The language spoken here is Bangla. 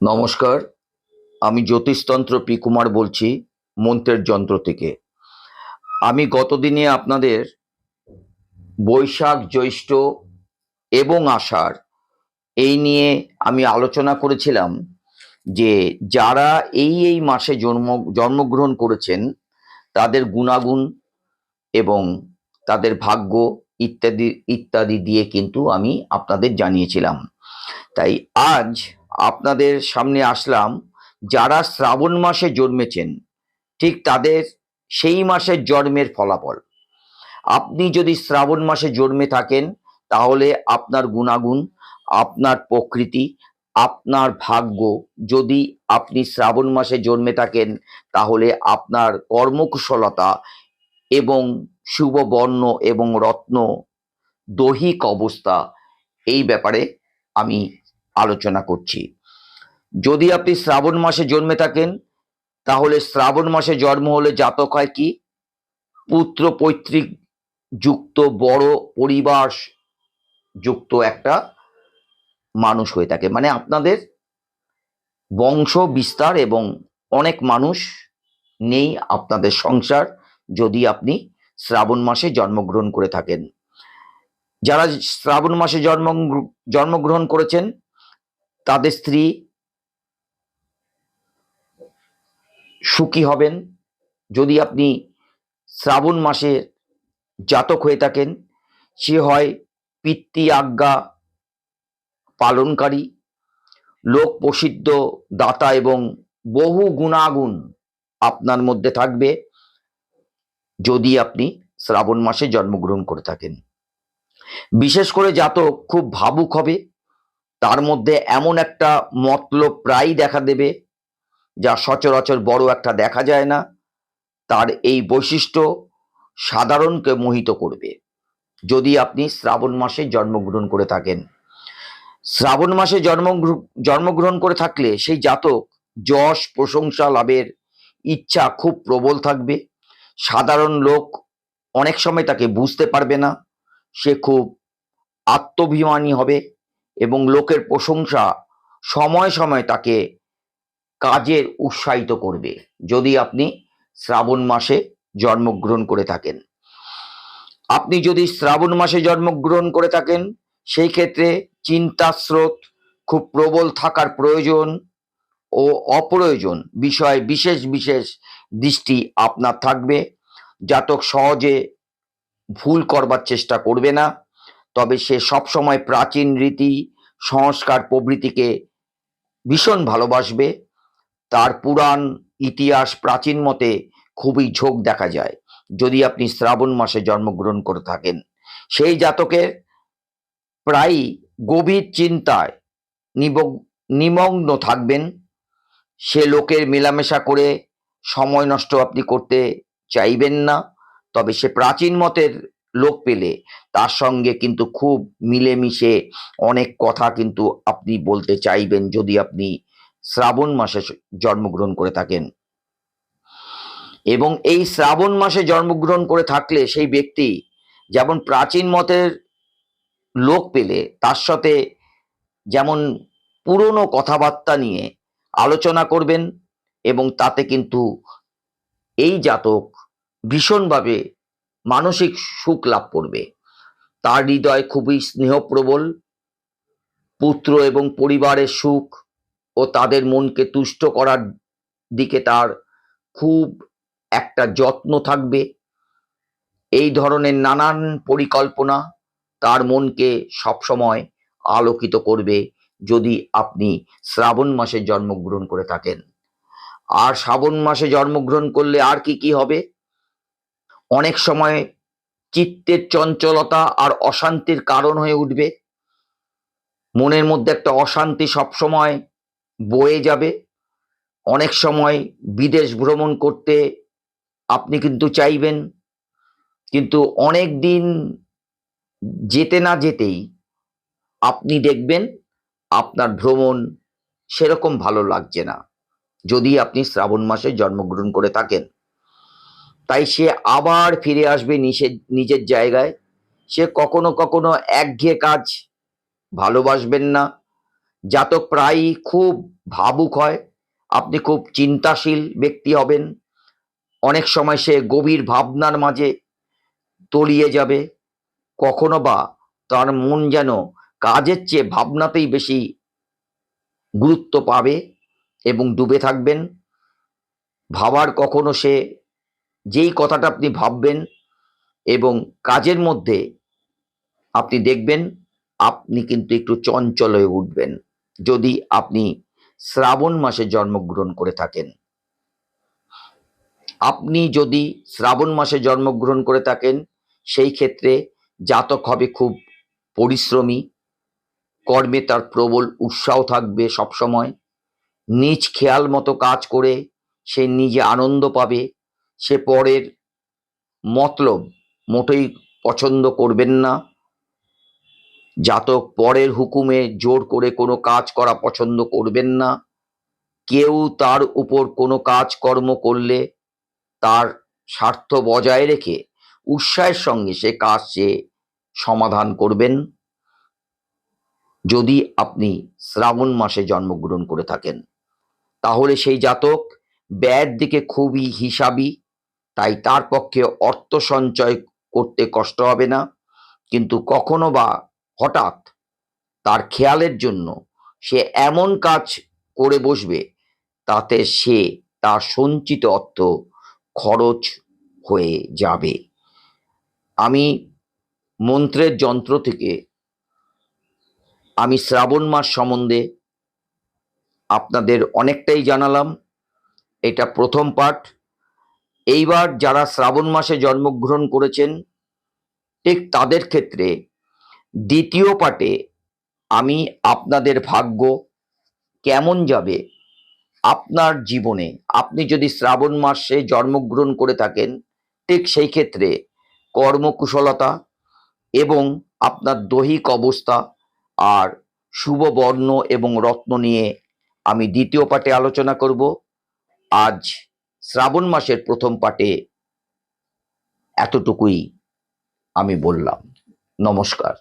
নমস্কার, আমি জ্যোতিষতন্ত্র পি কুমার বলছি, মন্ত্রের যন্ত্র থেকে। আমি গতদিনে আপনাদের বৈশাখ, জ্যৈষ্ঠ এবং আষাঢ় এই নিয়ে আমি আলোচনা করেছিলাম যে যারা এই এই মাসে জন্ম, জন্মগ্রহণ করেছেন, তাদের গুণাগুণ এবং তাদের ভাগ্য ইত্যাদি ইত্যাদি দিয়ে কিন্তু আমি আপনাদের জানিয়েছিলাম। তাই আজ আপনাদের সামনে আসলাম, যারা শ্রাবণ মাসে জন্মেছেন, ঠিক তাদের সেই মাসের জন্মের ফলাফল। আপনি যদি শ্রাবণ মাসে জন্মে থাকেন, তাহলে আপনার গুণাগুণ, আপনার প্রকৃতি, আপনার ভাগ্য, যদি আপনি শ্রাবণ মাসে জন্মে থাকেন, তাহলে আপনার কর্মকুশলতা এবং শুভ বর্ণ এবং রত্ন, দৈহিক অবস্থা, এই ব্যাপারে আমি আলোচনা করছি। যদি আপনি শ্রাবণ মাসে জন্মে থাকেন, তাহলে শ্রাবণ মাসে জন্ম হলে জাতক হয় কি? পুত্র পৈতৃক যুক্ত বড় পরিবার যুক্ত একটা মানুষ হয়ে থাকে। মানে আপনাদের বংশ বিস্তার এবং অনেক মানুষ নেই আপনাদের সংসার যদি আপনি শ্রাবণ মাসে জন্মগ্রহণ করে থাকেন। যারা শ্রাবণ মাসে জন্ম জন্মগ্রহণ করেছেন তাদের স্ত্রী সুখী হবেন। যদি আপনি শ্রাবণ মাসে জাতক হয়ে থাকেন, সে হয় পিতৃ আজ্ঞা পালনকারী, লোক প্রসিদ্ধ দাতা এবং বহু গুণাগুণ আপনার মধ্যে থাকবে যদি আপনি শ্রাবণ মাসে জন্মগ্রহণ করে থাকেন। বিশেষ করে জাতক খুব ভাবুক হবে। তার মধ্যে এমন একটা মতলব প্রায় দেখা দেবে, যা সচরাচর বড় একটা দেখা যায় না। তার এই বৈশিষ্ট্য সাধারণকে মোহিত করবে। যদি আপনি শ্রাবণ মাসে জন্মগ্রহণ করে থাকেন। শ্রাবণ মাসে জন্ম জন্মগ্রহণ করে থাকলে সেই জাতক যশ প্রশংসা লাভের ইচ্ছা খুব প্রবল থাকবে। সাধারণ লোক অনেক সময় তাকে বুঝতে পারবে না। সে খুব আত্মভিমানী হবে। এবং লোকের প্রশংসা সময় সময় তাকে কাজের উৎসাহিত করবে। যদি আপনি শ্রাবণ মাসে জন্মগ্রহণ করে থাকেন। আপনি যদি শ্রাবণ মাসে জন্মগ্রহণ করে থাকেন, সেই ক্ষেত্রে চিন্তা স্রোত খুব প্রবল থাকার প্রয়োজন ও অপ্রয়োজন বিষয়ে বিশেষ বিশেষ দৃষ্টি আপনার থাকবে। জাতক সহজে ভুল করবার চেষ্টা করবে না। তবে সে সবসময় প্রাচীন রীতি, সংস্কার প্রভৃতিকে ভীষণ ভালোবাসবে। তার পুরাণ, ইতিহাস, প্রাচীন মতে খুবই ঝোঁক দেখা যায়, যদি আপনি শ্রাবণ মাসে জন্মগ্রহণ করে থাকেন। সেই জাতকের প্রায়ই গভীর চিন্তায় নিমগ্ন থাকবেন। সে লোকের মেলামেশা করে সময় নষ্ট আপনি করতে চাইবেন না, তবে সে প্রাচীন মতের লোক পেলে। তার সঙ্গে কিন্তু খুব মিলেমিশে অনেক কথা কিন্তু আপনি বলতে চাইবেন যদি আপনি শ্রাবণ মাসে জন্মগ্রহণ করে থাকেন। এবং এই শ্রাবণ মাসে জন্মগ্রহণ করে থাকলে সেই ব্যক্তি যেমন প্রাচীন মতের লোক পেলে, তার সাথে যেমন পুরনো কথাবার্তা নিয়ে আলোচনা করবেন এবং তাতে কিন্তু এই জাতক ভীষণভাবে মানসিক সুখ লাভ করবে। তার হৃদয় খুবই স্নেহপ্রবল, পুত্র এবং পরিবারের সুখ ও তাদের মনকে তুষ্ট করার দিকে তার খুব একটা যত্ন থাকবে। এই ধরনের নানান পরিকল্পনা তার মনকে সবসময় আলোকিত করবে যদি আপনি শ্রাবণ মাসে জন্মগ্রহণ করে থাকেন। আর শ্রাবণ মাসে জন্মগ্রহণ করলে আর কি কি হবে? অনেক সময় চিত্তের চঞ্চলতা আর অশান্তির কারণ হয়ে উঠবে। মনের মধ্যে একটা অশান্তি সবসময় বয়ে যাবে। অনেক সময় বিদেশ ভ্রমণ করতে আপনি কিন্তু চাইবেন, কিন্তু অনেক দিন যেতে না যেতেই আপনি দেখবেন আপনার ভ্রমণ সেরকম ভালো লাগছে না। যদি আপনি শ্রাবণ মাসে জন্মগ্রহণ করে থাকেন। তাই সে আবার ফিরে আসবে নিজের নিজের জায়গায়। সে কখনো কখনো একঘেয়ে কাজ ভালোবাসবেন না। জাতক প্রায়ই খুব ভাবুক হয়। আপনি খুব চিন্তাশীল ব্যক্তি হবেন। অনেক সময় সে গভীর ভাবনার মাঝে তলিয়ে যাবে। কখনো বা তার মন যেন কাজের চেয়ে ভাবনাতেই বেশি গুরুত্ব পাবে এবং ডুবে থাকবেন। ভাবার কখনো সে যেই কথাটা আপনি ভাববেন এবং কাজের মধ্যে আপনি দেখবেন, আপনি কিন্তু একটু চঞ্চল হয়ে উঠবেন। যদি আপনি শ্রাবণ মাসে জন্মগ্রহণ করে থাকেন। আপনি যদি শ্রাবণ মাসে জন্মগ্রহণ করে থাকেন, সেই ক্ষেত্রে জাতক হবে খুব পরিশ্রমী, কর্মে তার প্রবল উৎসাহ থাকবে সবসময়। নিজ খেয়াল মতো কাজ করে সে নিজে আনন্দ পাবে। সে পরের মতলব মোটেই পছন্দ করবেন না। জাতক পরের হুকুমে জোর করে কোনো কাজ করা পছন্দ করবেন না। কেউ তার উপর কোনো কাজকর্ম করলে তার স্বার্থ বজায় রেখে উৎসাহের সঙ্গে সে কাজ সে সমাধান করবেন। যদি আপনি শ্রাবণ মাসে জন্মগ্রহণ করে থাকেন, তাহলে সেই জাতক ব্যয়ের দিকে খুবই হিসাবি। তাই তার পক্ষে অর্থ সঞ্চয় করতে কষ্ট হবে না। কিন্তু কখনো বা হঠাৎ তার খেয়ালের জন্য সে এমন কাজ করে বসবে তাতে সে তার সঞ্চিত অর্থ খরচ হয়ে যাবে। আমি মন্ত্রের যন্ত্র থেকে আমি শ্রাবণ মাস সম্বন্ধে আপনাদের অনেকটাই জানালাম। এটা প্রথম পাঠ। এইবার যারা শ্রাবণ মাসে জন্মগ্রহণ করেছেন, ঠিক তাদের ক্ষেত্রে দ্বিতীয় পাঠে আমি আপনাদের ভাগ্য কেমন যাবে আপনার জীবনে। আপনি যদি শ্রাবণ মাসে জন্মগ্রহণ করে থাকেন, ঠিক সেই ক্ষেত্রে কর্মকুশলতা এবং আপনার দৈহিক অবস্থা আর শুভ বর্ণ এবং রত্ন নিয়ে আমি দ্বিতীয় পাঠে আলোচনা করব। আজ শ্রাবণ মাসের প্রথম পাঠে এতটুকুই আমি বললাম। নমস্কার।